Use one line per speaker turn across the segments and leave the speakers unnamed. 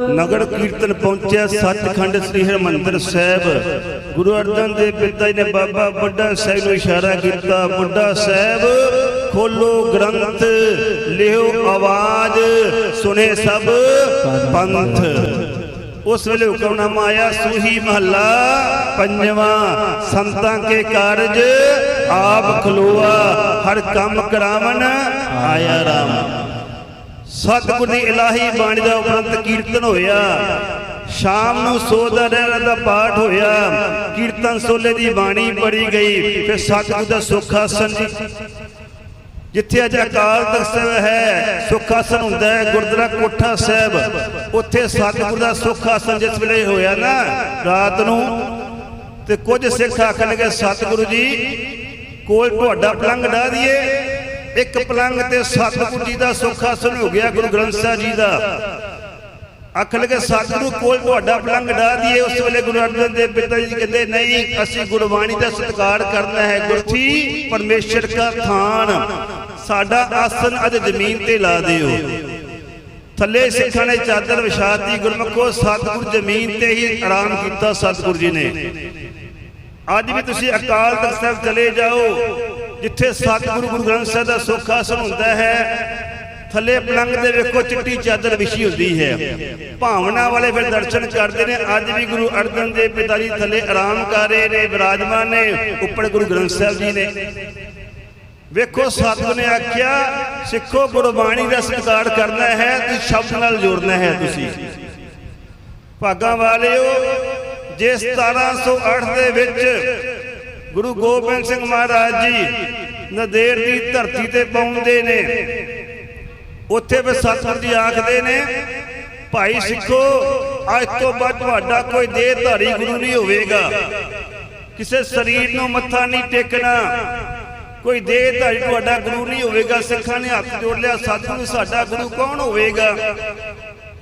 ਨਗਰ ਕੀਰਤਨ ਪਹੁੰਚਿਆ ਸੱਚਖੰਡ ਸ੍ਰੀ ਹਰਿਮੰਦਰ ਸਾਹਿਬ। ਗੁਰੂ ਅਰਜਨ ਦੇਵ ਪਿਤਾ ਜੀ ਨੇ ਬਾਬਾ ਬੁੱਢਾ ਸਾਹਿਬ ਨੂੰ ਇਸ਼ਾਰਾ ਕੀਤਾ। ਬੁੱਢਾ ਸਾਹਿਬ, ਖੋਲੋ ਗ੍ਰੰਥ, ਲਿਓ ਆਵਾਜ਼ ਸੁਨੇ ਸਭ ਪੰਥ। ਉਸ ਵੇਲੇ ਹੁਕਮਨਾਮਾ ਆਇਆ, ਸੂਹੀ ਮਹੱਲਾ, ਪੰਜਵਾਂ, ਸੰਤਾਂ ਕੇ ਕਾਰਜ, ਆਪ ਖਲੋਆ, ਹਰ ਕੰਮ ਕਰਾਵਨ ਆਇਆ ਰਾਮ। ਸਤਿਗੁਰ ਦੀ ਇਲਾਹੀ ਬਾਣੀ ਦਾ ਉਪਰੰਤ ਕੀਰਤਨ ਹੋਇਆ। ਸ਼ਾਮ ਨੂੰ ਸੋਦਾ ਰਹਿਣਾ ਦਾ ਪਾਠ ਹੋਇਆ। ਕੀਰਤਨ ਸੋਲੇ ਦੀ ਬਾਣੀ ਪੜੀ ਗਈ। ਫਿਰ ਸਤਿਗੁਰ ਦਾ ਸੁਖ ਆਸਨ ਜੀ। ਜਿੱਥੇ ਅੱਜ ਅਕਾਲ ਤਖਤ ਸਾਹਿਬ ਹੈ ਸੁਖ ਆਸਨ ਹੁੰਦਾ ਹੈ, ਗੁਰਦੁਆਰਾ ਕੋਠਾ ਸਾਹਿਬ। ਉੱਥੇ ਸਤਿਗੁਰ ਦਾ ਸੁਖ ਆਸਨ ਜਿਸ ਵੇਲੇ ਹੋਇਆ ਨਾ, ਰਾਤ ਨੂੰ, ਤੇ ਕੁਝ ਸਿੱਖ ਆਖਣ ਲੱਗੇ ਸਤਿਗੁਰੂ ਜੀ ਕੋਲ ਤੁਹਾਡਾ ਪਲੰਗ ਢਾ ਦਈਏ ਇੱਕ ਪਲੰਗ ਤੇ ਸਤਿਗੁਰੂ ਜੀ ਦਾ ਸੁਖ ਆਸਨ ਹੋ ਗਿਆ ਗੁਰੂ ਗ੍ਰੰਥ ਸਾਹਿਬ ਜੀ ਦਾ। ਅੱਖ ਲਗੇ ਸਤਿਗੁਰੂ ਕੋਲ ਤੁਹਾਡਾ ਪਲੰਗ ਢਾ ਦਈਏ, ਉਸ ਵੇਲੇ ਗੁਰੂ ਅਰਜਨ ਦੇਵ ਪਿਤਾ ਜੀ ਕਹਿੰਦੇ, ਨਹੀਂ, ਅਸੀਂ ਗੁਰਬਾਣੀ ਦਾ ਸਤਿਕਾਰ ਕਰਨਾ ਹੈ ਗੁਰਥੀ, ਪਰਮੇਸ਼ਰ ਦਾ ਥਾਨ। ਸਾਡਾ ਆਸਨ ਅੱਜ ਜ਼ਮੀਨ ਤੇ ਲਾ ਦਿਓ। ਥੱਲੇ ਸਿੱਖਾਂ ਨੇ ਚਾਦਰ ਵਿਛਾਤੀ, ਗੁਰਮਖੋ, ਸਤਿਗੁਰ ਜ਼ਮੀਨ ਤੇ ਹੀ ਆਰਾਮ ਕੀਤਾ ਸਤਿਗੁਰ ਜੀ ਨੇ। ਅੱਜ ਵੀ ਤੁਸੀਂ ਅਕਾਲ ਤਖਤ ਸਾਹਿਬ ਚਲੇ ਜਾਓ। ਜਿੱਥੇ ਸਤਿਗੁਰੂ ਗੁਰੂ ਗ੍ਰੰਥ ਸਾਹਿਬ ਦਾ ਸੁੱਖ ਆਸਣ ਹੁੰਦਾ ਹੈ, ਥੱਲੇ ਪਲੰਗ ਦੇ ਵੇਖੋ ਚਿੱਟੀ ਚਾਦਰ ਵਿਛੀ ਹੁੰਦੀ ਹੈ। ਭਾਵਨਾ ਵਾਲੇ ਫਿਰ ਦਰਸ਼ਨ ਕਰਦੇ ਨੇ। ਅੱਜ ਵੀ ਗੁਰੂ ਅਰਜਨ ਦੇਵ ਪਿਤਾ ਜੀ ਥੱਲੇ ਆਰਾਮ ਕਰ ਰਹੇ ਨੇ, ਵਿਰਾਜਮਾਨ ਨੇ, ਉੱਪਰ ਗੁਰੂ ਗ੍ਰੰਥ ਸਾਹਿਬ ਜੀ ਨੇ। ਵੇਖੋ ਸਤਿਗੁਰ ਨੇ ਆਖਿਆ, ਸਿੱਖੋ ਗੁਰਬਾਣੀ ਦਾ ਸਤਿਕਾਰ ਕਰਨਾ ਹੈ ਤੇ ਸ਼ਬਦ ਨਾਲ ਜੋੜਨਾ ਹੈ ਤੁਸੀਂ। ਭਾਗਾਂ ਵਾਲਿਓ, ਜੇ 1708 ਦੇ ਵਿੱਚ ਗੁਰੂ ਗੋਬਿੰਦ ਸਿੰਘ ਮਹਾਰਾਜ ਜੀ ਨਦੇੜ ਦੀ ਧਰਤੀ ਤੇ ਪਹੁੰਚਦੇ ਨੇ। ਉੱਥੇ ਵੀ ਸਤਿਗੁਰ ਜੀ ਆਖਦੇ ਨੇ, ਭਾਈ ਸਿੱਖੋ, ਅੱਜ ਤੋਂ ਬਾਅਦ ਤੁਹਾਡਾ ਕੋਈ ਦੇਹਧਾਰੀ ਗੁਰੂ ਨਹੀਂ ਹੋਵੇਗਾ। ਕਿਸੇ ਸਰੀਰ ਨੂੰ ਮੱਥਾ ਨਹੀਂ ਟੇਕਣਾ। ਕੋਈ ਦੇਹਧਾਰੀ ਤੁਹਾਡਾ ਗੁਰੂ ਨਹੀਂ ਹੋਵੇਗਾ। ਸਿੱਖਾਂ ਨੇ ਹੱਥ ਜੋੜ ਲਿਆ, ਸਤਿਗੁਰੂ ਸਾਡਾ ਗੁਰੂ ਕੌਣ ਹੋਵੇਗਾ?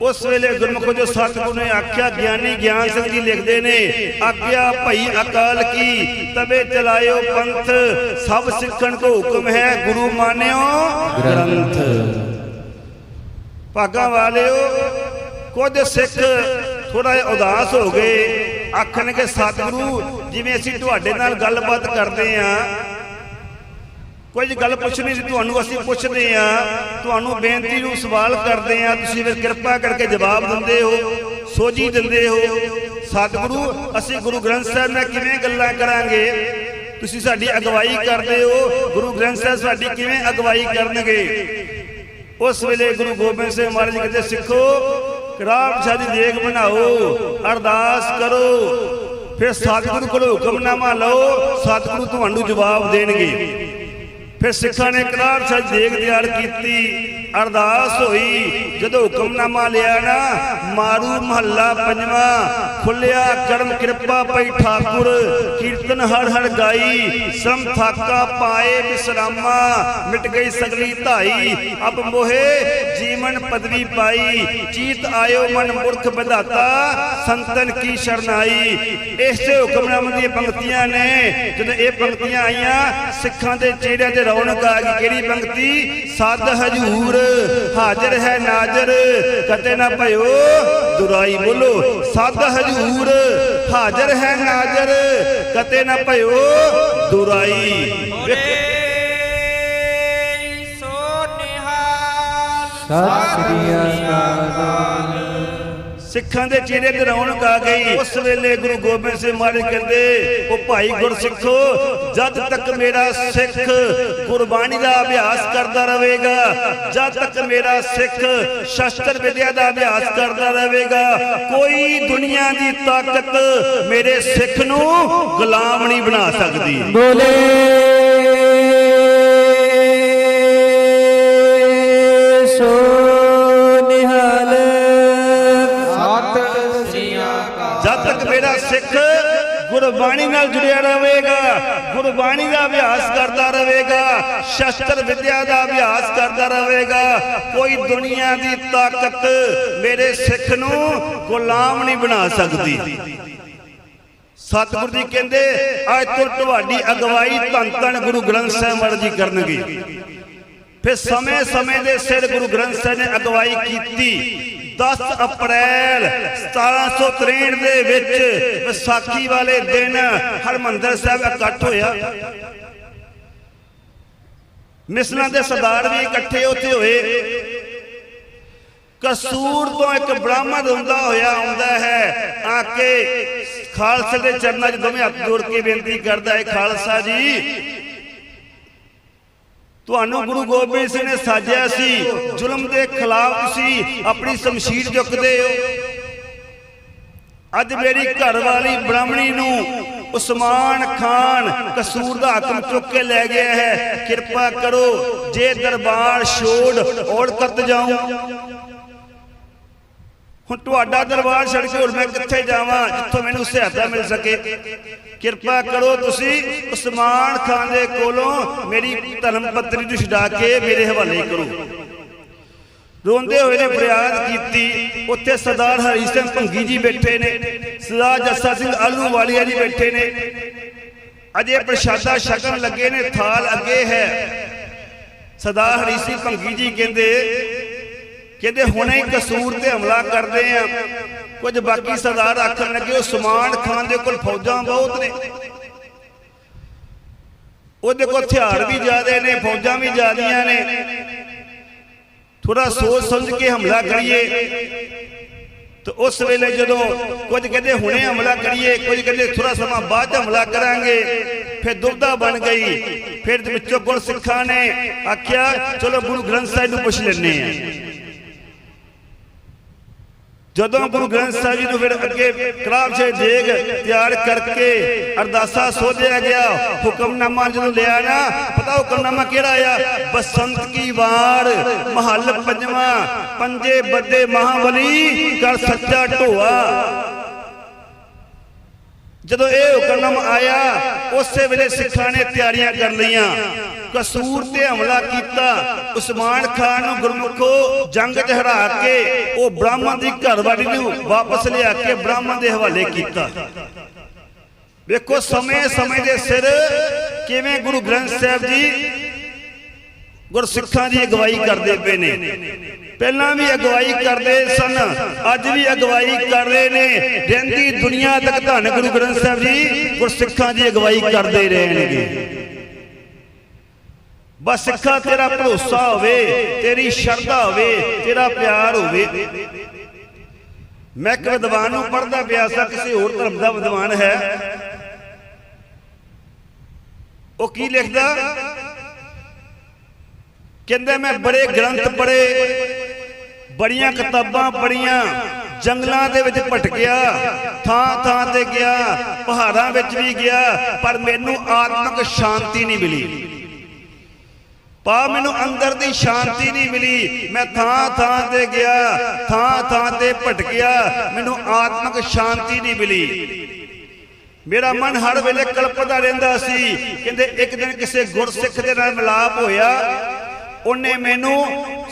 ਉਸ ਵੇਲੇ ਗੁਰਮੁਖ ਜੋ ਸਤਿਗੁਰੂ ਨੇ ਆਖਿਆ, ਗਿਆਨੀ ਗਿਆਨ ਸਿੰਘ ਜੀ ਲਿਖਦੇ ਨੇ, ਆਗਿਆ ਭਈ ਅਕਾਲ ਕੀ, ਤਵੇ ਚਲਾਇਓ ਪੰਥ, ਸਭ ਸਿੱਖਣ ਕੋ ਹੁਕਮ ਹੈ, ਗੁਰੂ ਮਾਨਿਓ ਗ੍ਰੰਥ। ਭਾਗਾਂ ਵਾਲਿਓ, ਕੁਝ ਸਿੱਖ ਥੋੜਾ ਜਿਹਾ ਉਦਾਸ ਹੋ ਗਏ, ਆਖਣਗੇ, ਸਤਿਗੁਰੂ, ਜਿਵੇਂ ਅਸੀਂ ਤੁਹਾਡੇ ਨਾਲ ਗੱਲਬਾਤ ਕਰਦੇ ਆਂ ਕੋਈ ਗੱਲ ਪੁੱਛਣੀ ਸੀ, ਤੁਹਾਨੂੰ ਅਸੀਂ ਪੁੱਛਦੇ ਆ ਤੁਹਾਨੂੰ ਬੇਨਤੀ ਨੂੰ ਸਵਾਲ ਕਰਦੇ ਆ ਤੁਸੀਂ ਫਿਰ ਕਿਰਪਾ ਕਰਕੇ ਜਵਾਬ ਦਿੰਦੇ ਹੋ, ਸੋਝੀ ਦਿੰਦੇ ਹੋ। ਸਤਿਗੁਰੂ, ਅਸੀਂ ਗੁਰੂ ਗ੍ਰੰਥ ਸਾਹਿਬ ਨਾਲ ਕਿਵੇਂ ਗੱਲਾਂ ਕਰਾਂਗੇ? ਤੁਸੀਂ ਸਾਡੀ ਅਗਵਾਈ ਕਰਦੇ ਹੋ। ਗੁਰੂ ਗ੍ਰੰਥ ਸਾਹਿਬ ਸਾਡੀ ਕਿਵੇਂ ਅਗਵਾਈ ਕਰਨਗੇ? ਉਸ ਵੇਲੇ ਗੁਰੂ ਗੋਬਿੰਦ ਸਿੰਘ ਮਹਾਰਾਜ ਜੀ ਕਹਿੰਦੇ, ਸਿੱਖੋ ਸਾਹਿਬ ਦੀ ਦੇਖ ਬਣਾਓ, ਅਰਦਾਸ ਕਰੋ। ਫਿਰ ਸਤਿਗੁਰੂ ਕੋਲ ਹੁਕਮਨਾਮਾ ਲਓ, ਸਤਿਗੁਰੂ ਤੁਹਾਨੂੰ ਜਵਾਬ ਦੇਣਗੇ। ਫਿਰ ਸਿੱਖਾਂ ਨੇ ਕਰਾਰ ਸਾਹਿਬ ਦੇਗ ਤਿਆਰ ਕੀਤੀ। ਅਰਦਾਸ ਹੋਈ। ਜਦੋਂ ਹੁਕਮਨਾਮਾ ਲਿਆ ਨਾ, ਮਾਰੂ ਮਹੱਲਾ ਪੰਜਵਾਂ ਖੁੱਲਿਆ ਕਰਮ ਕਿਰਪਾ ਪਈ ਠਾਕੁਰ, ਕੀਰਤਨ ਹਰ ਹਰ ਗਾਈ ਸਮ ਥਾਕਾ ਪਾਏ ਬਿਸਰਾਮਾ, ਮਿਟ ਗਈ ਸਗਲੀ ਧਾਈ। ਅਬ ਮੋਹੇ ਜੀਵਨ ਪਦਵੀ ਪਾਈ, ਚੀਤ ਆਇਓ ਮਨ ਮੁਰਖ ਵਿਧਾਤਾ, ਸੰਤਨ ਕੀ ਸ਼ਰਨਾਈ ਇਸੇ ਹੁਕਮਨਾਮੇ ਦੀਆਂ ਪੰਕਤੀਆਂ ਨੇ, ਜਦੋਂ ਇਹ ਪੰਕਤੀਆਂ ਆਈਆਂ, ਸਿੱਖਾਂ ਦੇ ਚਿਹਰਿਆਂ ਤੇ ਰੌਣਕ ਆ ਗਈ। ਕਿਹੜੀ ਪੰਕਤੀ? ਸਦ ਹਜੂਰ। ਹਾਜ਼ਰ ਹੈ ਨਾਜ਼ਰ ਕਤੇ ਨਾ ਭਇਓ ਦੁਰਾਈ ਬੋਲੋ ਸਦ ਹਜੂਰ ਹਾਜ਼ਰ ਹੈ ਨਾਜ਼ਰ ਕਤੇ ਨਾ ਭਇਓ ਦੁਰਾਈ।
ਸੋ ਨਿਹਾਲ
ਸਤਿ ਸ੍ਰੀ ਅਕਾਲ।
ਸਿੱਖਾਂ ਦੇ ਚਿਹਰੇ ਤੇ ਰੌਣਕ ਆ ਗਈ। ਉਸ ਵੇਲੇ ਗੁਰੂ ਗੋਬਿੰਦ ਸਿੰਘ ਮਹਾਰਾਜ ਕਹਿੰਦੇ, ਉਹ ਭਾਈ ਗੁਰਸਿੱਖੋ, ਜਦ ਤੱਕ ਮੇਰਾ ਸਿੱਖ ਗੁਰਬਾਣੀ ਦਾ ਅਭਿਆਸ ਕਰਦਾ ਰਹੇਗਾ, ਜਦ ਤੱਕ ਮੇਰਾ ਸਿੱਖ ਸ਼ਸਤਰ ਵਿਦਿਆ ਦਾ ਅਭਿਆਸ ਕਰਦਾ ਰਹੇਗਾ, ਕੋਈ ਦੁਨੀਆ ਦੀ ਤਾਕਤ ਮੇਰੇ ਸਿੱਖ ਨੂੰ ਗੁਲਾਮ ਨਹੀਂ ਬਣਾ ਸਕਦੀ।
ਬੋਲੇ।
ਤੱਕ ਮੇਰਾ ਸਿੱਖ ਗੁਰਬਾਣੀ ਨਾਲ ਜੁੜਿਆ ਰਹੇਗਾ, ਗੁਰਬਾਣੀ ਦਾ ਅਭਿਆਸ ਕਰਦਾ ਰਹੇਗਾ, ਸ਼ਸਤਰ ਵਿਦਿਆ ਦਾ ਅਭਿਆਸ ਕਰਦਾ ਰਹੇਗਾ। ਕੋਈ ਦੁਨੀਆ ਦੀ ਤਾਕਤ ਮੇਰੇ ਸਿੱਖ ਨੂੰ ਗੁਲਾਮ ਨਹੀਂ ਬਣਾ ਸਕਦੀ। ਸਤਿਗੁਰੂ ਜੀ ਕਹਿੰਦੇ, ਅੱਜ ਤੋਂ ਤੁਹਾਡੀ ਅਗਵਾਈ ਧੰਨ ਧੰਨ ਗੁਰੂ ਗ੍ਰੰਥ ਸਾਹਿਬ ਮਹਾਰਾਜ ਜੀ ਕਰਨਗੇ। ਫਿਰ ਸਮੇਂ ਸਮੇਂ ਦੇ ਸਿਰ ਗੁਰੂ ਗ੍ਰੰਥ ਸਾਹਿਬ ਨੇ ਅਗਵਾਈ ਕੀਤੀ। 10 ਅਪ੍ਰੈਲ 1763 ਦੇ ਵਿੱਚ ਵਿਸਾਖੀ ਵਾਲੇ ਦਿਨ ਹਰਮੰਦਰ ਸਾਹਿਬ ਇਕੱਠ ਹੋਇਆ। ਮਿਸਲਾਂ ਦੇ ਸਰਦਾਰ ਵੀ ਇਕੱਠੇ ਉੱਥੇ ਹੋਏ। ਕਸੂਰ ਤੋਂ ਇੱਕ ਬ੍ਰਾਹਮਣ ਹੁੰਦਾ ਹੋਇਆ ਆਉਂਦਾ ਹੈ, ਆ ਕੇ ਖਾਲਸੇ ਦੇ ਚਰਨਾਂ 'ਚ ਦੋਵੇਂ ਹੱਥ ਜੋੜ ਕੇ ਬੇਨਤੀ ਕਰਦਾ ਹੈ, ਖਾਲਸਾ ਜੀ ਤੁਹਾਨੂੰ ਗੁਰੂ ਗੋਬਿੰਦ ਸਿੰਘ ਨੇ ਸਾਜਿਆ ਸੀ, ਜ਼ੁਲਮ ਦੇ ਖਿਲਾਫ ਤੁਸੀਂ ਆਪਣੀ ਸ਼ਮਸ਼ੀਰ ਚੁੱਕਦੇ ਹੋ। ਅੱਜ ਮੇਰੀ ਘਰ ਵਾਲੀ ਬ੍ਰਾਹਮਣੀ ਨੂੰ ਉਸਮਾਨ ਖਾਨ ਕਸੂਰ ਦਾ ਹਾਕਮ ਚੁੱਕ ਕੇ ਲੈ ਗਿਆ ਹੈ। ਕਿਰਪਾ ਕਰੋ, ਜੇ ਦਰਬਾਰ ਛੋੜ ਔੜ ਕਰਤ ਜਾਉਂ ਹੁਣ ਤੁਹਾਡਾ ਦਰਬਾਰ ਛੱਡ ਕੇ ਹੁਣ ਮੈਂ ਕਿੱਥੇ ਜਾਵਾਂ? ਜਿੱਥੋਂ ਮੈਨੂੰ ਸਹਾਇਤਾ ਮਿਲ ਸਕੇ। ਕਿਰਪਾ ਕਰੋ ਤੁਸੀਂ ਉਸਮਾਨ ਖਾਨ ਦੇ ਕੋਲੋਂ ਮੇਰੀ ਧਰਮ ਪਤਨੀ ਨੂੰ ਛਡਾ ਕੇ ਮੇਰੇ ਹਵਾਲੇ ਕਰੋ। ਰੋਂਦੇ ਹੋਏ ਨੇ ਫਰਿਆਦ ਕੀਤੀ। ਉੱਥੇ ਸਰਦਾਰ ਹਰੀ ਸਿੰਘ ਭੰਗੀ ਜੀ ਬੈਠੇ ਨੇ। ਸਰਦਾਰ ਜੱਸਾ ਸਿੰਘ ਆਲੂ ਵਾਲੀਆ ਜੀ ਬੈਠੇ ਨੇ। ਅਜੇ ਪ੍ਰਸ਼ਾਦਾ ਛਕਣ ਲੱਗੇ ਨੇ, ਥਾਲ ਅੱਗੇ ਹੈ। ਸਰਦਾਰ ਹਰੀ ਸਿੰਘ ਭੰਗੀ ਜੀ ਕਹਿੰਦੇ ਕਹਿੰਦੇ ਹੁਣੇ ਕਸੂਰ ਤੇ ਹਮਲਾ ਕਰਦੇ ਆ। ਕੁਝ ਬਾਕੀ ਸਰਦਾਰ ਆਖਣ ਲੱਗੇ ਉਸਮਾਨ ਖਾਨ ਦੇ ਕੋਲ ਫੌਜਾਂ ਬਹੁਤ ਨੇ। ਉਹਦੇ ਕੋਲ ਹਥਿਆਰ ਵੀ ਜ਼ਿਆਦੇ ਨੇ, ਫੌਜਾਂ ਵੀ ਜ਼ਿਆਦੀਆਂ ਨੇ। ਥੋੜਾ ਸੋਚ ਸਮਝ ਕੇ ਹਮਲਾ ਕਰੀਏ। ਤੇ ਉਸ ਵੇਲੇ ਜਦੋਂ ਕੁਝ ਕਹਿੰਦੇ ਹੁਣੇ ਹਮਲਾ ਕਰੀਏ, ਕੁਝ ਕਹਿੰਦੇ ਥੋੜਾ ਸਮਾਂ ਬਾਅਦ ਹਮਲਾ ਕਰਾਂਗੇ, ਫਿਰ ਦੁਬਦਾ ਬਣ ਗਈ। ਫਿਰ ਵਿੱਚੋਂ ਗੁਰ ਸਿੱਖਾਂ ਨੇ ਆਖਿਆ, ਚਲੋ ਗੁਰੂ ਗ੍ਰੰਥ ਸਾਹਿਬ ਨੂੰ ਪੁੱਛ ਲੈਣੇ ਆ ਜਦੋਂ ਗੁਰੂ ਗ੍ਰੰਥ ਸਾਹਿਬ ਜੀ ਨੂੰ ਫਿਰ ਅੱਗੇ ਕਲਾਮ ਸੇ ਦੇਗ ਤਿਆਰ ਕਰਕੇ ਅਰਦਾਸਾ ਸੋਧਿਆ ਗਿਆ ਹੁਕਮਨਾਮਾ ਜਦੋਂ ਲਿਆ ਨਾ ਪਤਾ ਹੁਕਮਨਾਮਾ ਕਿਹੜਾ ਆ? ਬਸੰਤ ਕੀ ਵਾਰ ਮਹੱਲ ਪੰਜਵਾਂ ਪੰਜੇ ਬੱਦੇ ਮਹਾਬਲੀ ਕਰ ਸੱਚਾ ਢੋਆ। ਜਦੋਂ ਇਹ ਹੁਕਮਨਾਮਾ ਆਇਆ ਉਸੇ ਵੇਲੇ ਸਿੱਖਾਂ ਨੇ ਤਿਆਰੀਆਂ ਕਰ ਲਈਆਂ। ਕਸੂਰ ਤੇ ਹਮਲਾ ਕੀਤਾ। ਉਸਮਾਨ ਖਾਨ ਨੂੰ ਗੁਰਮੁਖੋ ਜੰਗ 'ਚ ਹਰਾ ਕੇ ਉਹ ਬ੍ਰਾਹਮਣ ਦੀ ਘਰਵਾਲੀ ਨੂੰ ਵਾਪਸ ਲਿਆ ਕੇ ਬ੍ਰਾਹਮਣ ਦੇ ਹਵਾਲੇ ਕੀਤਾ। ਵੇਖੋ, ਸਮੇਂ ਸਮੇਂ ਦੇ ਸਿਰ ਕਿਵੇਂ ਗੁਰੂ ਗ੍ਰੰਥ ਸਾਹਿਬ ਜੀ ਗੁਰਸਿੱਖਾਂ ਦੀ ਅਗਵਾਈ ਕਰਦੇ ਪਏ ਨੇ। ਪਹਿਲਾਂ ਵੀ ਅਗਵਾਈ ਕਰਦੇ ਸਨ, ਅੱਜ ਵੀ ਅਗਵਾਈ ਕਰ ਰਹੇ ਨੇ। ਰਹਿੰਦੀ ਦੁਨੀਆ ਤੱਕ ਧੰਨ ਗੁਰੂ ਗ੍ਰੰਥ ਸਾਹਿਬ ਜੀ ਗੁਰਸਿੱਖਾਂ ਦੀ ਅਗਵਾਈ ਕਰਦੇ ਰਹਿਣਗੇ। ਬਸ ਸਿੱਖਾ ਤੇਰਾ ਭਰੋਸਾ ਹੋਵੇ, ਤੇਰੀ ਸ਼ਰਧਾ ਹੋਵੇ, ਤੇਰਾ ਪਿਆਰ ਹੋਵੇ। ਮੈਂ ਇੱਕ ਵਿਦਵਾਨ ਨੂੰ ਪੜ੍ਹਦਾ ਪਿਆ ਸਾਂ, ਕਿਸੇ ਹੋਰ ਧਰਮ ਦਾ ਵਿਦਵਾਨ ਹੈ। ਉਹ ਕੀ ਲਿਖਦਾ? ਕਹਿੰਦੇ, ਮੈਂ ਬੜੇ ਗ੍ਰੰਥ ਪੜ੍ਹੇ, ਬੜੀਆਂ ਕਿਤਾਬਾਂ ਪੜ੍ਹੀਆਂ, ਜੰਗਲਾਂ ਦੇ ਵਿੱਚ ਭਟਕਿਆ ਥਾਂ ਥਾਂ ਤੇ ਗਿਆ, ਪਹਾੜਾਂ ਵਿੱਚ ਵੀ ਗਿਆ, ਪਰ ਮੈਨੂੰ ਆਤਮਿਕ ਸ਼ਾਂਤੀ ਨਹੀਂ ਮਿਲੀ। ਪਾ, ਮੈਨੂੰ ਅੰਦਰ ਦੀ ਸ਼ਾਂਤੀ ਨਹੀਂ ਮਿਲੀ। ਮੈਂ ਥਾਂ ਥਾਂ ਤੇ ਗਿਆ, ਥਾਂ ਥਾਂ ਤੇ ਭਟਕਿਆ, ਮੈਨੂੰ ਆਤਮਿਕ ਸ਼ਾਂਤੀ ਨਹੀਂ ਮਿਲੀ। ਮੇਰਾ ਮਨ ਹਰ ਵੇਲੇ ਕਲਪਦਾ ਰਹਿੰਦਾ ਸੀ, ਕਹਿੰਦੇ ਇੱਕ ਦਿਨ ਕਿਸੇ ਗੁਰਸਿੱਖ ਦੇ ਨਾਲ ਮਿਲਾਪ ਹੋਇਆ, ਉਹਨੇ ਮੈਨੂੰ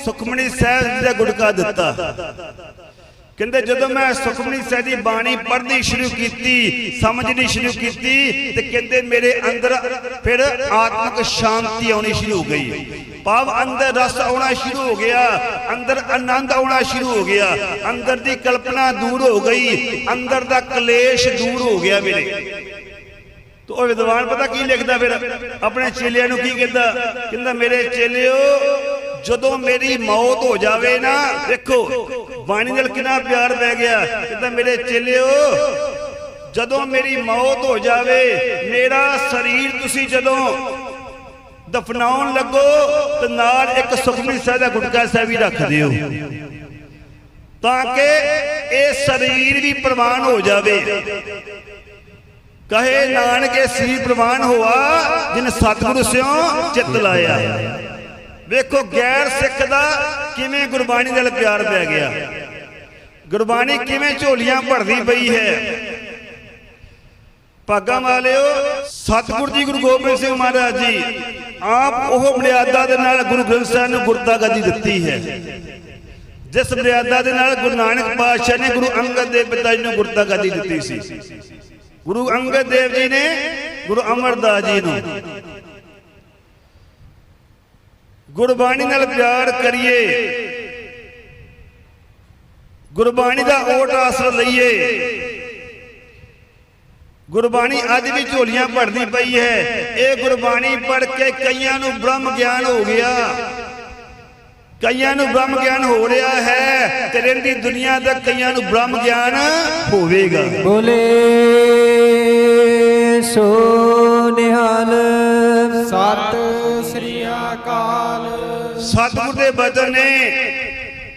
ਸੁਖਮਣੀ ਸਾਹਿਬ ਜੀ ਦਾ ਗੁਟਕਾ ਦਿੱਤਾ। ਕਹਿੰਦੇ ਜਦੋਂ ਮੈਂ ਸੁਖਮਨੀ ਸਾਹਿਬ ਦੀ ਬਾਣੀ ਪੜ੍ਹਨੀ ਸ਼ੁਰੂ ਕੀਤੀ, ਸਮਝਣੀ ਸ਼ੁਰੂ ਕੀਤੀ, ਤੇ ਕਹਿੰਦੇ ਮੇਰੇ ਅੰਦਰ ਫਿਰ ਆਤਮਿਕ ਸ਼ਾਂਤੀ ਆਉਣੀ ਸ਼ੁਰੂ ਹੋ ਗਈ। ਭਾਵ ਅੰਦਰ ਰਸ ਆਉਣਾ ਸ਼ੁਰੂ ਹੋ ਗਿਆ, ਅੰਦਰ ਆਨੰਦ ਆਉਣਾ ਸ਼ੁਰੂ ਹੋ ਗਿਆ, ਅੰਦਰ ਦੀ ਕਲਪਨਾ ਦੂਰ ਹੋ ਗਈ, ਅੰਦਰ ਦਾ ਕਲੇਸ਼ ਦੂਰ ਹੋ ਗਿਆ ਮੇਰੇ। ਤੋ ਉਹ ਵਿਦਵਾਨ ਪਤਾ ਕੀ ਲਿਖਦਾ ਫਿਰ? ਆਪਣੇ ਚੇਲਿਆਂ ਨੂੰ ਕੀ ਕਹਿੰਦਾ? ਕਹਿੰਦਾ, ਮੇਰੇ ਚੇਲਿਓ, ਜਦੋਂ ਮੇਰੀ ਮੌਤ ਹੋ ਜਾਵੇ ਨਾ, ਦੇਖੋ ਬਾਣੀ ਨਾਲ ਕਿੰਨਾ ਪਿਆਰ ਪੈ ਗਿਆ। ਕਹਿੰਦਾ, ਮੇਰੇ ਚੇਲਿਓ, ਜਦੋਂ ਮੇਰੀ ਮੌਤ ਹੋ ਜਾਵੇ, ਮੇਰਾ ਸਰੀਰ ਤੁਸੀਂ ਜਦੋਂ ਦਫਨਾਉਣ ਲੱਗੋ, ਤੇ ਨਾਲ ਇੱਕ ਸੁਖਮਨੀ ਸਾਹਿਬ ਦਾ ਗੁਟਕਾ ਸਾਹਿਬ ਵੀ ਰੱਖ ਦਿਓ। ਤਾਂ ਕਿ ਇਹ ਸਰੀਰ ਵੀ ਪ੍ਰਵਾਨ ਹੋ ਜਾਵੇ। ਕਹੇ, ਨਾਨਕੇ, ਸ੍ਰੀ ਪ੍ਰਵਾਨ ਹੋਆ, ਜਿਨ ਸਤਿਗੁਰੂ ਸਿਓ ਚਿੱਤ ਲਾਇਆ। ਵੇਖੋ, ਗੈਰ ਸਿੱਖ ਦਾ ਕਿਵੇਂ ਗੁਰਬਾਣੀ ਨਾਲ ਪਿਆਰ ਪੈ ਗਿਆ? ਗੁਰਬਾਣੀ ਕਿਵੇਂ ਝੋਲੀਆਂ ਭਰਦੀ ਪਈ ਹੈ? ਭਾਗਾ ਵਾਲਿਓ ਸਤਿਗੁਰੂ ਜੀ, ਗੁਰੂ ਗੋਬਿੰਦ ਸਿੰਘ ਮਹਾਰਾਜ ਜੀ, ਆਪ ਉਹ ਮਰਿਆਦਾ ਦੇ ਨਾਲ ਗੁਰੂ ਗ੍ਰੰਥ ਸਾਹਿਬ ਨੂੰ ਗੁਰਤਾ ਗੱਦੀ ਦਿੱਤੀ ਹੈ। ਜਿਸ ਮਰਿਆਦਾ ਦੇ ਨਾਲ ਗੁਰੂ ਨਾਨਕ ਪਾਤਸ਼ਾਹ ਨੇ ਗੁਰੂ ਅੰਗਦ ਦੇਵ ਪਿਤਾ ਜੀ ਨੂੰ ਗੁਰਤਾ ਗੱਦੀ ਦਿੱਤੀ ਸੀ। ਗੁਰੂ ਅੰਗਦ ਦੇਵ ਜੀ ਨੇ ਗੁਰੂ ਅਮਰਦਾਸ ਜੀ ਨੂੰ ਗੁਰਬਾਣੀ ਨਾਲ ਪਿਆਰ ਕਰੀਏ। ਗੁਰਬਾਣੀ ਦਾ ਓਟ ਆਸਰਾ ਲਈਏ। ਗੁਰਬਾਣੀ ਅੱਜ ਵੀ ਝੋਲੀਆਂ ਭਰਦੀ ਪਈ ਹੈ। ਇਹ ਗੁਰਬਾਣੀ ਪੜ ਕੇ ਕਈਆਂ ਨੂੰ ਬ੍ਰਹਮ ਗਿਆਨ ਹੋ ਗਿਆ। ਕਈਆਂ ਨੂੰ ਬ੍ਰਹਮ ਗਿਆਨ ਹੋ ਰਿਹਾ ਹੈ ਤੇ ਰਹਿੰਦੀ ਦੁਨੀਆ ਦਾ ਕਈਆਂ ਨੂੰ ਬ੍ਰਹਮ ਗਿਆਨ ਹੋਵੇਗਾ।
ਬੋਲੇ ਸੋ ਨਿਹਾਲ।
ਸਤਿ ਸ੍ਰੀ ਅਕਾਲ
ਸਤਿਗੁਰ ਦੇ ਬਚਨ ਨੇ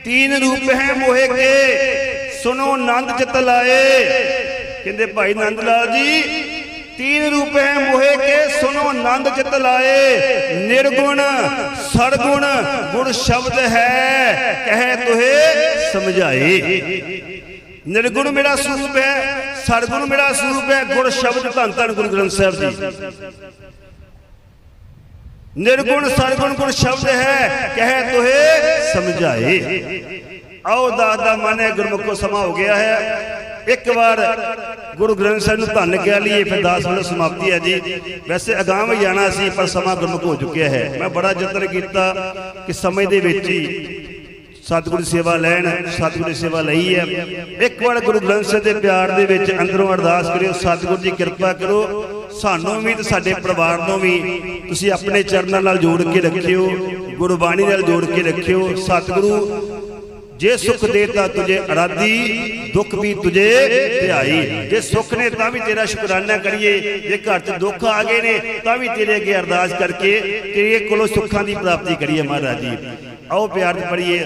ਤੀਨ ਰੂਪ ਹੈ ਮੋਹਿ ਕੇ। ਸੁਨੋ ਆਨੰਦ ਚਿਤ ਲਾਏ। ਕਹਿੰਦੇ ਭਾਈ ਨੰਦ ਲਾਲ ਜੀ, ਤੀਨ ਰੂਪ ਹੈ ਮੋਹਿ ਕੇ ਸੁਨੋ ਆਨੰਦ ਚਿਤ ਲਾਏ। ਨਿਰਗੁਣ, ਸਰਗੁਣ, ਗੁਣ ਸ਼ਬਦ ਹੈ ਨਿਰਗੁਣ ਮੇਰਾ ਸਰੂਪ ਹੈ, ਸਰਗੁਣ ਮੇਰਾ ਸਰੂਪ ਹੈ, ਗੁਣ ਸ਼ਬਦ ਧੰਨ ਧੰਨ ਗੁਰੂ ਗ੍ਰੰਥ ਸਾਹਿਬ ਜੀ। ਨਿਰਗੁਣ ਸਰਗੁਣ ਗੁਣ ਸ਼ਬਦ ਹੈ ਕਹਿ ਤੋਹੇ ਸਮਝਾਏ। ਆਓ ਦਾਦਾ ਮਾਨੇ ਗੁਰਮੁਖੋ ਸਮਾਂ ਹੋ ਗਿਆ ਹੈ। ਇੱਕ ਵਾਰ ਗੁਰੂ ਗ੍ਰੰਥ ਸਾਹਿਬ ਨੂੰ ਧੰਨ ਕਹਿ ਲਈਏ ਫਿਰ 10 ਮਿੰਟ ਸਮਾਪਤੀ ਹੈ ਜੀ। ਵੈਸੇ ਅਗਾਂਹ ਵੀ ਜਾਣਾ ਸੀ ਪਰ ਸਮਾਂ ਗੁਰਮੁਖ ਹੋ ਚੁੱਕਿਆ ਹੈ। ਮੈਂ ਬੜਾ ਯਤਨ ਕੀਤਾ ਕਿ ਸਮੇਂ ਦੇ ਵਿੱਚ ਹੀ ਸਤਿਗੁਰੂ ਦੀ ਸੇਵਾ ਲੈਣ ਸਤਿਗੁਰੂ ਦੀ ਸੇਵਾ ਲਈ ਹੈ। ਇੱਕ ਵਾਰ ਗੁਰੂ ਗ੍ਰੰਥ ਸਾਹਿਬ ਦੇ ਪਿਆਰ ਦੇ ਵਿੱਚ ਅੰਦਰੋਂ ਅਰਦਾਸ ਕਰਿਓ ਸਤਿਗੁਰੂ ਜੀ ਕਿਰਪਾ ਕਰੋ। ਸਾਨੂੰ ਵੀ ਤੇ ਸਾਡੇ ਪਰਿਵਾਰ ਨੂੰ ਵੀ ਤੁਸੀਂ ਆਪਣੇ ਚਰਨਾਂ ਨਾਲ ਜੋੜ ਕੇ ਰੱਖਿਓ, ਗੁਰਬਾਣੀ ਨਾਲ ਜੋੜ ਕੇ ਰੱਖਿਓ। ਸਤਿਗੁਰੂ, ਜੇ ਸੁਖ ਦੇਤਾ ਤੁਝੇ ਅਰਾਧੀ, ਦੁੱਖ ਵੀ ਤੁਝੇ ਧਿਆਈ। ਜੇ ਸੁਖ ਨੇ ਤਾਂ ਵੀ ਤੇਰਾ ਸ਼ੁਕਰਾਨਾ ਕਰੀਏ। ਜੇ ਘਰ 'ਚ ਦੁੱਖ ਆ ਗਏ ਨੇ, ਤਾਂ ਵੀ ਤੇਰੇ ਅੱਗੇ ਅਰਦਾਸ ਕਰਕੇ ਤੇਰੇ ਕੋਲੋਂ ਸੁੱਖਾਂ ਦੀ ਪ੍ਰਾਪਤੀ ਕਰੀਏ ਮਹਾਰਾਜ ਜੀ। ਆਓ ਪਿਆਰ ਚ ਪੜੀਏ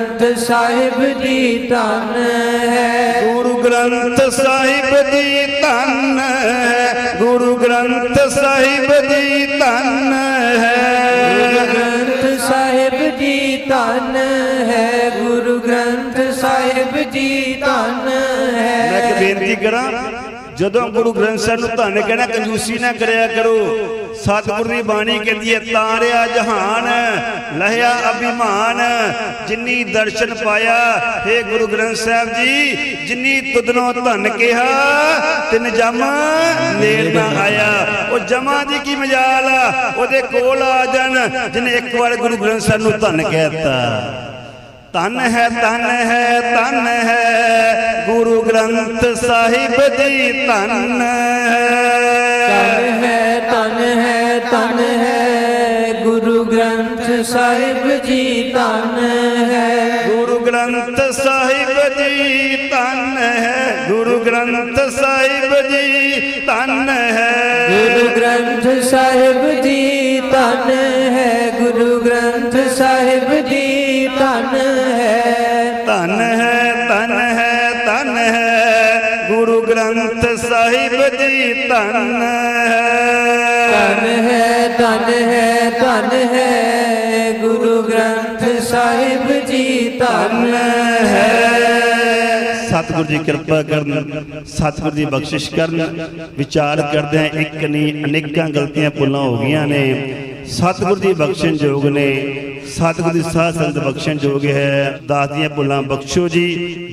ਸਾਹਿਬ ਜੀ ਧਨ ਹੈ।
ਗੁਰੂ ਗ੍ਰੰਥ ਸਾਹਿਬ ਜੀ ਧੰਨ ਹੈ। ਗੁਰੂ ਗ੍ਰੰਥ ਸਾਹਿਬ ਜੀ ਧੰਨ ਹੈ।
ਗ੍ਰੰਥ ਸਾਹਿਬ ਜੀ ਧਨ ਹੈ। ਗੁਰੂ ਗ੍ਰੰਥ ਸਾਹਿਬ ਜੀ ਧਨ
ਮੈਂ ਇੱਕ
ਹੈ
ਬੇਨਤੀ ਕਰਾਂ ਜਦੋਂ ਗੁਰੂ ਗ੍ਰੰਥ ਸਾਹਿਬ ਨੂੰ ਧੰਨ ਕਹਿਣਾ ਕੰਜੂਸੀ ਨਾ ਕਰਿਆ ਕਰੋ। ਸਤਿਗੁਰ ਦੀ ਬਾਣੀ ਕਹਿੰਦੀ ਹੈ, ਤਾਰਿਆ ਜਹਾਨ, ਲਹਿਆ ਅਭਿਮਾਨ, ਜਿਨੀ ਦਰਸ਼ਨ ਪਾਇਆ हे ਗੁਰੂ ਗ੍ਰੰਥ ਸਾਹਿਬ ਜੀ, ਜਿਨੀ ਤੁਧਨੋਂ ਧੰਨ ਕਿਹਾ, ਤਿਨ ਜਮ ਨੇੜ ਨਾ ਆਇਆ। ਉਹ ਜਮਾਂ ਦੀ ਕੀ ਮਜਾਲ ਆ? ਉਹਦੇ ਕੋਲ ਆ ਜਾਣ ਜਿਹਨੇ ਇੱਕ ਵਾਰ ਗੁਰੂ ਗ੍ਰੰਥ ਸਾਹਿਬ ਨੂੰ ਧੰਨ ਕਹਿਤਾ ਤਨ ਹੈ ਤਨ ਹੈ ਤਨ ਹੈ, ਗੁਰੂ ਗ੍ਰੰਥ ਸਾਹਿਬ ਜੀ ਤਨ ਹੈ।
ਸਾਹਿਬ ਜੀ ਧਨ ਹੈ।
ਗੁਰੂ ਗ੍ਰੰਥ ਸਾਹਿਬ ਜੀ ਤਨ ਹੈ। ਗੁਰੂ ਗ੍ਰੰਥ ਸਾਹਿਬ ਜੀ ਤਨ ਹੈ।
ਗੁਰੂ ਗ੍ਰੰਥ ਸਾਹਿਬ ਜੀ ਧਨ ਹੈ। ਗੁਰੂ ਗ੍ਰੰਥ ਸਾਹਿਬ ਜੀ ਧਨ ਹੈ।
ਤਨ ਹੈ ਤਨ ਹੈ ਤਨ ਹੈ। ਗੁਰੂ ਗ੍ਰੰਥ ਸਾਹਿਬ ਜੀ
ਧਨ
ਹੈ।
ਹੈ, ਧਨ ਹੈ ਧਨ ਹੈ। ਗੁਰੂ ਗ੍ਰੰਥ ਸਾਹਿਬ ਜੀ ਧਨ
ਹੈ। ਸਤਿਗੁਰੂ ਜੀ ਕਿਰਪਾ ਕਰਨ, ਸਤਿਗੁਰੂ ਦੀ ਬਖਸ਼ਿਸ਼ ਕਰਨ। ਵਿਚਾਰ ਕਰਦੇ ਇੱਕ ਨਹੀਂ ਅਨੇਕਾਂ ਗਲਤੀਆਂ ਭੁੱਲਾਂ ਹੋ ਗਈਆਂ ਨੇ। ਸਤਿਗੁਰੂ ਜੀ ਬਖਸ਼ਣ ਯੋਗ ਨੇ। ਸਤਿਗੁਰ ਦੀ ਸਾਧ ਸੰਗਤ ਬਖਸ਼ਣ ਯੋਗ ਹੈ। ਦਾਸ ਦੀਆਂ ਭੁੱਲਾਂ ਬਖਸ਼ੋ ਜੀ।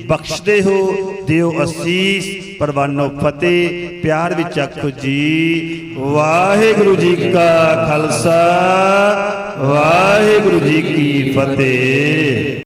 ਬਖਸ਼ਦੇ ਹੋ, ਦਿਓ ਅਸੀਸ। ਪਰਵਾਨੋ ਫਤਿਹ, ਪਿਆਰ ਵਿੱਚ ਆਖੋ ਜੀ। ਵਾਹਿਗੁਰੂ ਜੀ ਕਾ ਖਾਲਸਾ। ਵਾਹਿਗੁਰੂ ਜੀ ਕੀ ਫਤਿਹ।